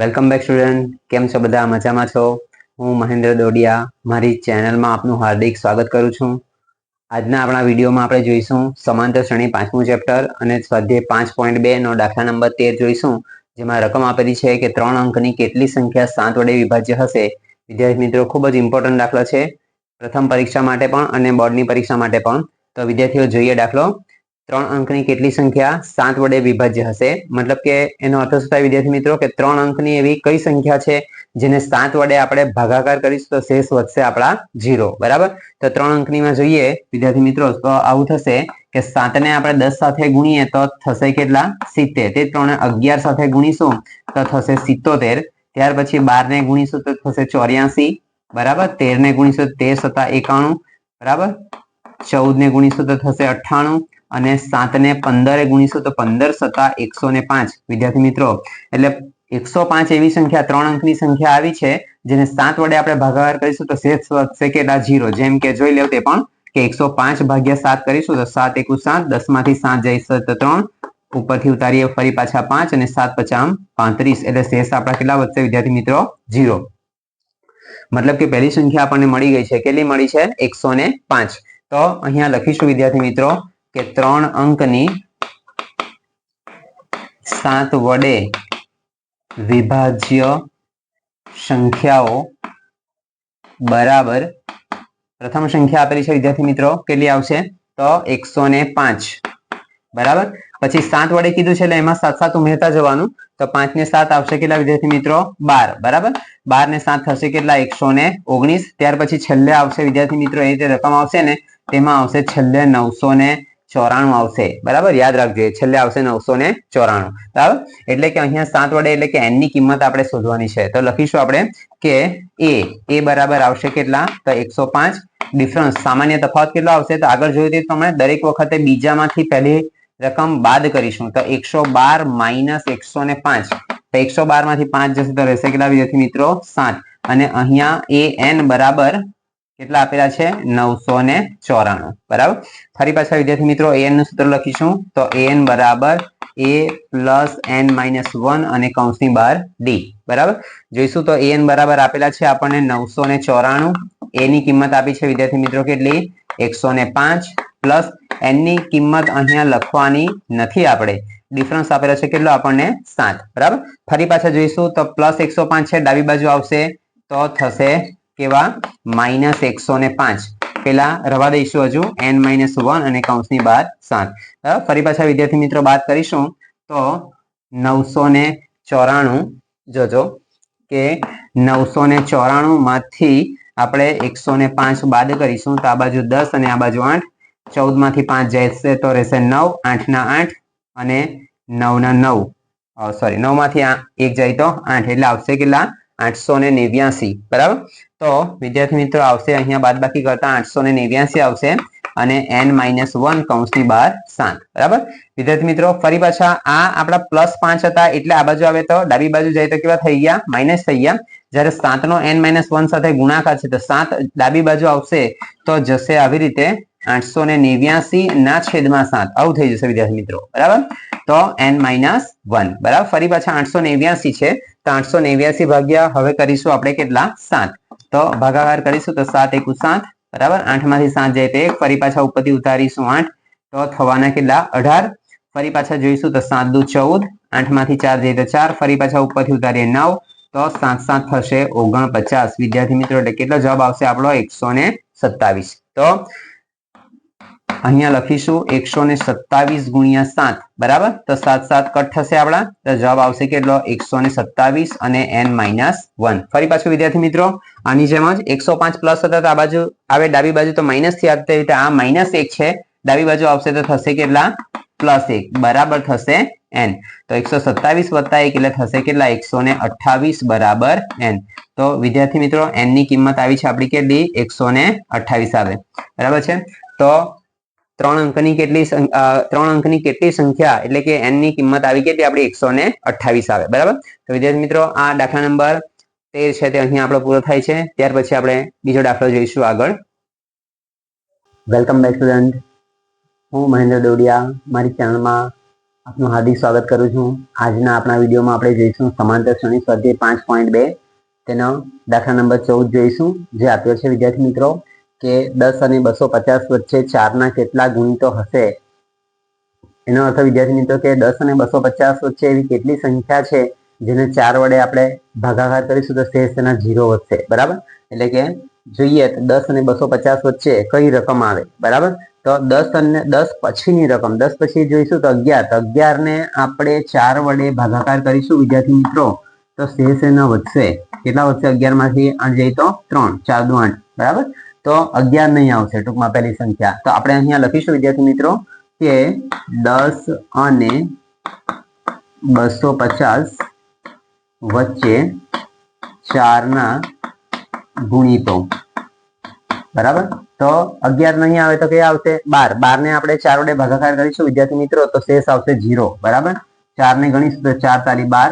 Welcome back student કેમ છો બધા? મજામાં છો? હું મહેન્દ્ર દોડિયા, મારી ચેનલમાં આપનું હાર્દિક સ્વાગત કરું છું. આજના આપણા વિડીયોમાં આપણે જોઈશું સમાંતર શ્રેણી પાંચમું ચેપ્ટર અને સ્વાધ્યાય પાંચ પોઈન્ટ બે નો દાખલા નંબર તેર જોઈશું, જેમાં રકમ આપેલી છે કે ત્રણ અંકની કેટલી સંખ્યા સાત વડે વિભાજ્ય હશે. વિદ્યાર્થી મિત્રો, ખૂબ જ ઇમ્પોર્ટન્ટ દાખલો છે. પ્રથમ પરીક્ષા માટે પણ અને બોર્ડની પરીક્ષા માટે પણ. તો વિદ્યાર્થીઓ, જોઈએ દાખલો. ત્રણ અંકની કેટલી સંખ્યા? સાત વડે વિભાજ્ય હશે. મતલબ કે એનો અર્થ શું થાય વિદ્યાર્થી મિત્રો? કે ત્રણ અંકની એવી કઈ સંખ્યા છે જેને સાત વડે આપણે ભાગાકાર કરીશું તો શેષ વધશે આપણા જીરો બરાબર? તો ત્રણ અંકનીમાં જોઈએ, વિદ્યાર્થી મિત્રો, તો આવું થશે કે સાતને આપણે દસ સાથે ગુણીએ તો થશે કેટલા? સિત્તેર. તે ત્રણ અગિયાર સાથે ગુણીશું તો થશે સિત્તોતેર. ત્યાર પછી બાર ને ગુણીશું તો થશે ચોર્યાસી. બરાબર? તેર ને ગુણીશું તેર સત્તા એકાણું. બરાબર? ચૌદ ને ગુણીશું તો થશે અઠ્ઠાણું. અને સાત ને પંદરે ગુણીશું તો પંદર સત્તા એકસો ને પાંચ. વિદ્યાર્થી મિત્રો, એટલે એકસો પાંચ એવી સંખ્યા, ત્રણ અંકની સંખ્યા આવી છે, જેને સાત વડે આપણે ભાગાકાર કરીશું તો શેષ વધશે કેટલા જીરો. જેમ કે જોઈ લેવ તે પણ કે એકસો પાંચ ભાગ્યા સાત કરીશું તો સાત એકુ સાત દસમાંથી સાત જઈશે તો ત્રણ. ઉપરથી ઉતારીએ ફરી પાછા પાંચ અને સાત પચામ પાંત્રીસ. એટલે શેષ આપણા કેટલા વધશે વિદ્યાર્થી મિત્રો? જીરો. મતલબ કે પહેલી સંખ્યા આપણને મળી ગઈ છે. કેટલી મળી છે? એકસો ને પાંચ. તો અહીંયા લખીશું વિદ્યાર્થી મિત્રો કે ત્રણ અંકની સાત વડે વિભાજ્ય સંખ્યાઓ બરાબર. પ્રથમ સંખ્યા આપેલી છે વિદ્યાર્થી મિત્રો, કેટલી આવશે? તો એકસો ને પાંચ. બરાબર? પછી સાત વડે કીધું છે એટલે એમાં સાત સાત ઉમેરતા જવાનું. તો પાંચ ને સાત આવશે કેટલા વિદ્યાર્થી મિત્રો? બાર. બરાબર? બાર ને સાત થશે કેટલા? એકસો ને ઓગણીસ. ત્યાર પછી છેલ્લે આવશે વિદ્યાર્થી મિત્રો, એ જે રકમ આવશે ને, તેમાં આવશે છેલ્લે નવસો ને ચોરાણું આવશે. બરાબર? યાદ રાખજો છેલ્લે આવશે નવસો ને ચોરાણું. બરાબર? એટલે કે અહીંયા સાત વડે એટલે કે એનની કિંમત આપણે શોધવાની છે. તો લખીશું આપણે કે એ એ બરાબર આવશે કેટલા? તો એકસો પાંચ. ડિફરન્સ સામાન્ય તફાવત કેટલો આવશે? તો આગળ જોયું તે પ્રમાણે દરેક વખતે બીજામાંથી પહેલી રકમ બાદ કરીશું. તો એકસો બાર માઇનસ એકસો ને પાંચ. તો એકસો બારમાંથી પાંચ જશે તો રહેશે કેટલા વિદ્યાર્થી મિત્રો? સાત. અને અહીંયા એ એન બરાબર કેટલા આપેલા છે? નવસો ને ચોરાણું. બરાબર? ફરી પાછા વિદ્યાર્થી મિત્રો એનનું સૂત્ર લખીશું. તો એન બરાબર a plus n minus one અને કૌંસની બાર ડી બરાબર? જોઈશું તો એન બરાબર આપેલા છે આપણને નવસો ને ચોરાણું એની કિંમત આપી છે વિદ્યાર્થી મિત્રો કેટલી? એકસો ને પાંચ પ્લસ એનની કિંમત અહીંયા લખવાની નથી આપણે. ડિફરન્સ આપેલો છે કેટલો? આપણને સાત. બરાબર? ફરી પાછા જોઈશું તો પ્લસ એકસો પાંચ છે, ડાબી બાજુ આવશે. તો થશે કેવા? માઇનસ એકસો ને પાંચ. પેલા રવા દઈશું હજુ. એન માઇનસ વન અને કૌંસની બાદ સાત. ફરી પાછા વિદ્યાર્થી મિત્રો બાદ કરીશું. તો નવસો ને ચોરાણું જોજો કે નવસો ને ચોરાણું માંથી આપણે એકસો ને પાંચ બાદ કરીશું. તો આ બાજુ દસ અને આ બાજુ આઠ. ચૌદમાંથી પાંચ જશે તો રહેશે નવ. આઠ ના આઠ અને નવ. ના નવ સોરી નવમાંથી એક જાય તો આઠ. એટલે આવશે કેટલા? આઠસો ને નેવ્યાસી. બરાબર? તો વિદ્યાર્થી મિત્રો આવશે અહીંયા બાદ બાકી કરતા આઠસો ને નેવ્યાસી આવશે અને એન માઇનસ વન કૌંસની બાર સાત. બરાબર? વિદ્યાર્થી મિત્રો, ફરી પાછા આ આપણા પ્લસ પાંચ હતા એટલે આ બાજુ આવે તો ડાબી બાજુ જાય તો કેવા થઈ ગયા? માઇનસ થઈ ગયા. જ્યારે સાત નો એન માઇનસ વન સાથે ગુણાકાર છે તો સાત ડાબી બાજુ આવશે તો જશે આવી રીતે આઠસો ને નેવ્યાસી ના છેદમાં સાત. આવું થઈ જશે વિદ્યાર્થી મિત્રો. બરાબર? તો એન માઇનસ વન બરાબર? ફરી પાછા આઠસો નેવ્યાસી છે. તો આઠસો નેવ્યાસી ભાગ્યા, હવે કરીશું આપણે કેટલા? સાત. તો ભાગાકાર કરીશું તો સાત એકુ સાત, બરાબર? આઠમાંથી સાત જાય તો એક, ફરી પાછા ઉપરથી ઉતારીશું આઠ, તો થવાના કેટલા? અઢાર. ફરી પાછા જોઈશું તો સાત દુ ચૌદ આઠમાંથી ચાર જાય તો ચાર, ફરી પાછા ઉપરથી ઉતારીએ નવ, તો સાત સાત થશે ઓગણપચાસ. વિદ્યાર્થી મિત્રો, એટલે કેટલો જવાબ આવશે આપણો? એકસો સત્તાવીસ. તો અહીંયા લખીશું એકસો ને સત્તાવીસ ગુણ્યા સાત. બરાબર? તો સાત સાત કટ થશે આપણા. તો જવાબ આવશે કેટલો? એકસો ને સત્તાવીસ અને એન માઇનસ વન. ફરી પાછું વિદ્યાર્થી મિત્રો, આની જેમ જ એકસો પાંચ પ્લસ હતા આ બાજુ આવે, ડાબી બાજુ તો માઇનસથી આવતી રીતે આ માઇનસ એક છે. ડાબી બાજુ આવશે તો થશે કેટલા? પ્લસ એક. બરાબર થશે એન. તો એકસો સત્તાવીસ વત્તા એક એટલે થશે કેટલા? એકસો ને અઠ્ઠાવીસ બરાબર એન. તો વિદ્યાર્થી મિત્રો એનની કિંમત આવી છે આપણી કેટલી? એકસો ને અઠ્ઠાવીસ આવે. બરાબર છે? તો ત્રણ અંકની કેટલી ત્રણ અંકની કેટલી સંખ્યા? એટલે કે એનની કિંમત આવી કેટલી આપણી એકસો ને અઠ્ઠાવીસ આવે. બરાબર? તો વિદ્યાર્થી મિત્રો, આ દાખલા નંબર તેર છે, તે અહીંયા આપણો પૂરો થાય છે. ત્યાર પછી આપણે બીજો દાખલો જોઈશું આગળ. વેલકમ બેક સ્ટુડન્ટ હું મહેન્દ્ર દોડિયા, મારી ચેનલમાં આપનું હાર્દિક સ્વાગત કરું છું. આજના આપણા વિડીયોમાં આપણે જોઈશું સમાંતર શ્રેણી સ્વાધ્યાય પાંચ પોઈન્ટ બે. તેનો દાખલા નંબર ચૌદ જોઈશું, જે આપ્યો છે વિદ્યાર્થી મિત્રો. કે દસ અને બસો પચાસ વચ્ચે ચારના કેટલા ગુણિતો હશે? એનો અર્થ વિદ્યાર્થી મિત્રો કે દસ અને બસો પચાસ વચ્ચે એવી કેટલી સંખ્યા છે જેને ચાર વડે આપણે ભાગાકાર કરીશું તો શેષ તેના જીરો વધશે, બરાબર? એટલે કે જોઈએ તો દસ અને બસો પચાસ વચ્ચે કઈ રકમ આવે, બરાબર? તો દસ અને દસ પછીની રકમ, દસ પછી જોઈશું તો અગિયાર તો અગિયાર ને આપણે ચાર વડે ભાગાકાર કરીશું વિદ્યાર્થી મિત્રો, તો શેષ એના વધશે. કેટલા વધશે? અગિયારમાંથી આઠ જઈએ તો ત્રણ, ચાર દુ આઠ, બરાબર? તો અગિયાર નહીં આવશે, ટૂંકમાં પહેલી સંખ્યા. તો આપણે અહીંયા લખીશું, વિદ્યાર્થી મિત્રો, કે દસ અને બસો પચાસ વચ્ચે ચારના ગુણિતો. બરાબર? તો અગિયાર નહીં આવે તો કયા આવશે? બાર. બાર ને આપણે ચાર વડે ભાગાકાર કરીશું, વિદ્યાર્થી મિત્રો, તો શેષ આવશે જીરો બરાબર? ચાર ને ગણીશું તો ચાર તારી બાર,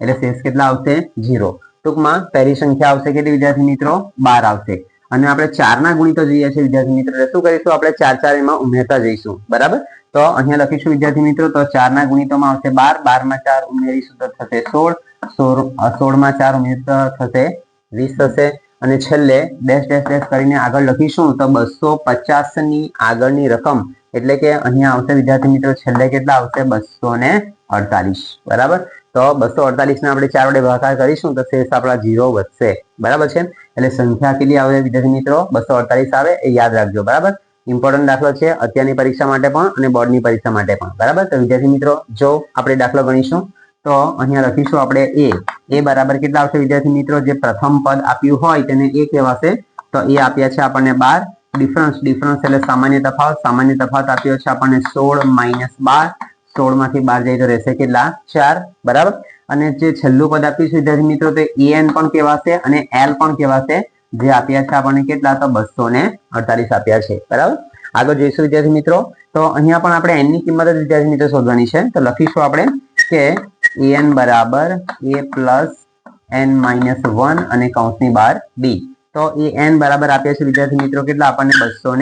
એટલે શેષ કેટલા આવશે? જીરો ટૂંકમાં પહેલી સંખ્યા આવશે કેટલી, વિદ્યાર્થી મિત્રો? બાર આવશે. અને આપણે ચારના ગુણિતો જોઈએ છે, વિદ્યાર્થી મિત્રો. શું કરીશું? આપણે ચાર ચાર એમાં ઉમેરતા જઈશું. બરાબર? તો અહીંયા લખીશું, વિદ્યાર્થી મિત્રો, તો ચારના ગુણિતોમાં આવશે બાર બારમાં ચાર ઉમેરીશું તો થશે સોળ. સોળ સોળમાં ચાર ઉમેરતા થશે વીસ થશે. અને છેલ્લે ડેશ ડેશ ડેશ કરીને આગળ લખીશું તો બસો પચાસની આગળની રકમ. એટલે કે અહીંયા આવશે વિદ્યાર્થી મિત્રો, છેલ્લે કેટલા આવશે? બસો ને અડતાલીસ, બરાબર? તો બસો અડતાલીસ ને આપણે ચાર વડે ભાગાકાર કરીશું તો શેષ આપણા જીરો વધશે, બરાબર છે? એટલે સંખ્યા કેટલી આવે વિદ્યાર્થી મિત્રો? બસો અડતાલીસ આવે એ યાદ રાખજો, બરાબર? ઇમ્પોર્ટન્ટ દાખલો છે અત્યારની પરીક્ષા માટે પણ અને બોર્ડની પરીક્ષા માટે પણ, બરાબર? તો વિદ્યાર્થી મિત્રો, જો આપણે દાખલો ગણીશું, તો અહીંયા લખીશું આપણે એ એ બરાબર કેટલા આવશે વિદ્યાર્થી મિત્રો? જે પ્રથમ પદ આપ્યું હોય તેને એ કહેવાશે. તો એ આપ્યા છે આપણને બાર. ડિફરન્સ ડિફરન્સ એટલે સામાન્ય તફાવત. સામાન્ય તફાવત આપ્યો છે આપણને સોળ માઇનસ બાર. સોળમાંથી બાર જાય તો રહેશે કેટલા? ચાર. બરાબર? અને જે છેલ્લું પદ આપ્યું છે, વિદ્યાર્થી મિત્રો, તો એન પણ કહેવાશે અને એલ પણ કહેવાશે. જે આપ્યા છે આપણને કેટલા? તો બસો અડતાલીસ આપ્યા છે. બરાબર? આગળ જોઈશું વિદ્યાર્થી મિત્રો. તો અહીંયા પણ આપણે એનની કિંમત વિદ્યાર્થી મિત્રો શોધવાની છે. તો લખીશું આપણે કે એન બરાબર a plus n minus one અને કૌંસની બાર બી તો એ એન બરાબર આપ્યા છે વિદ્યાર્થી મિત્રો કેટલા? આપણને બસો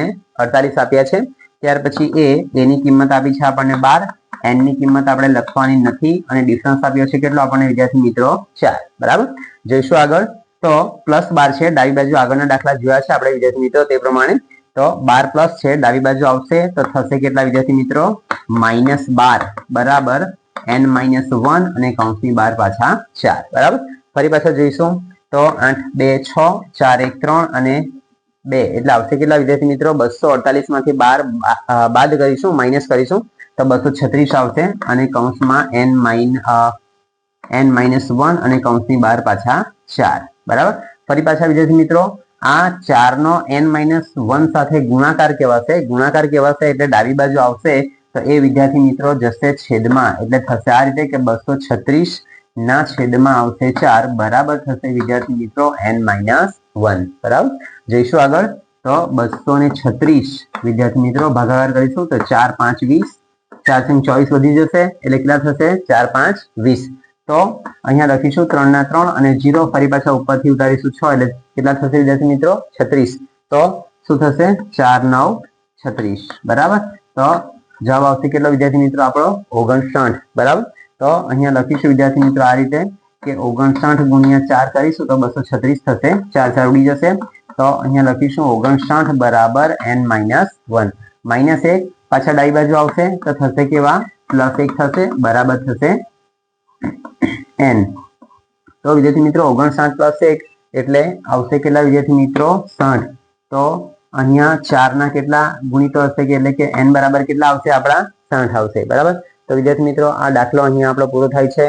અડતાલીસ આપ્યા છે. ત્યાર પછી એ એની કિંમત આપી છે આપણને બાર. એનની કિંમત આપણે લખવાની નથી અને ડિફરન્સ આપ્યો છે કેટલો? આપણને વિદ્યાર્થી મિત્રો ચાર. બરાબર? જોઈશું આગળ. તો પ્લસ બાર છે, ડાબી બાજુ આગળના દાખલા જોયા છે આપણે વિદ્યાર્થી મિત્રો, તે પ્રમાણે. તો બાર પ્લસ છે, ડાબી બાજુ આવશે, તો થશે કેટલા વિદ્યાર્થી મિત્રો? માઇનસ બાર. બરાબર? એન માઇનસ વન અને કૌંસની બાર પાછા ચાર. બરાબર? ફરી પાછા જોઈશું. તો આઠ, બે, છ, ચાર, એક, ત્રણ અને બે. એટલે આવશે કેટલા વિદ્યાર્થી મિત્રો? બસો અડતાલીસમાંથી બાર બાદ કરીશું, માઇનસ કરીશું. તો બસો છત્રીસ આવશે અને કૌંસમાં N mine N minus one અને કૌંસની બાર પાછા ચાર. બરાબર? ફરી પાછા વિદ્યાર્થી મિત્રો, આ ચાર નો એન માઇનસ વન સાથે ગુણાકાર કહેવાશે. ગુણાકાર કહેવાશે એટલે ડાબી બાજુ આવશે તો એ વિદ્યાર્થી મિત્રો જશે છેદમાં. એટલે થશે આ રીતે કે બસો છત્રીસ ના છેદમાં આવશે ચાર. બરાબર થશે વિદ્યાર્થી મિત્રો એન માઇનસ વન. બરાબર? જઈશું આગળ. તો બસો ને છત્રીસ વિદ્યાર્થી મિત્રો ભાગાકાર કરીશું તો ચાર, પાંચ, વીસ. ચારથી ચોવીસ વધી જશે, એટલે કેટલા થશે? ચાર, પાંચ, વીસ. તો અહીંયા લખીશું ત્રણ ના ત્રણ અને જીરો ફરી પાછા ઉપરથી ઉતારીશું છ, એટલે કેટલા થશે વિદ્યાર્થી મિત્રો? છત્રીસ. તો શું થશે? ચાર, નવ, છત્રીસ. બરાબર? તો જવાબ આવશે કેટલો વિદ્યાર્થી મિત્રો? આપણો ઓગણસાઠ. બરાબર? તો અહીંયા લખીશું વિદ્યાર્થી મિત્રો આ રીતે કે ઓગણસાઠ ગુણ્યા ચાર કરીશું તો બસો છત્રીસ થશે. ચાર ચાર ઉડી જશે. તો અહીંયા લખીશું ઓગણસાઠ બરાબર એન માઇનસ વન. માઇનસ એક પાછા ડાઈ બાજુ આવશે, તો થશે કેવા? પ્લસ એક થશે, બરાબર થશે. એન. તો વિદ્યાર્થી મિત્રો, ઓગણસાઠ પ્લસ એક એટલે આવશે કેટલા વિદ્યાર્થી મિત્રો? સાઠ. તો અહીંયા ચાર ના કેટલા ગુણિતો હશે કે એટલે કે એન બરાબર કેટલા આવશે? આપણા સાઠ આવશે. બરાબર? તો વિદ્યાર્થી મિત્રો, આ દાખલો અહીંયા આપણો પૂરો થાય છે.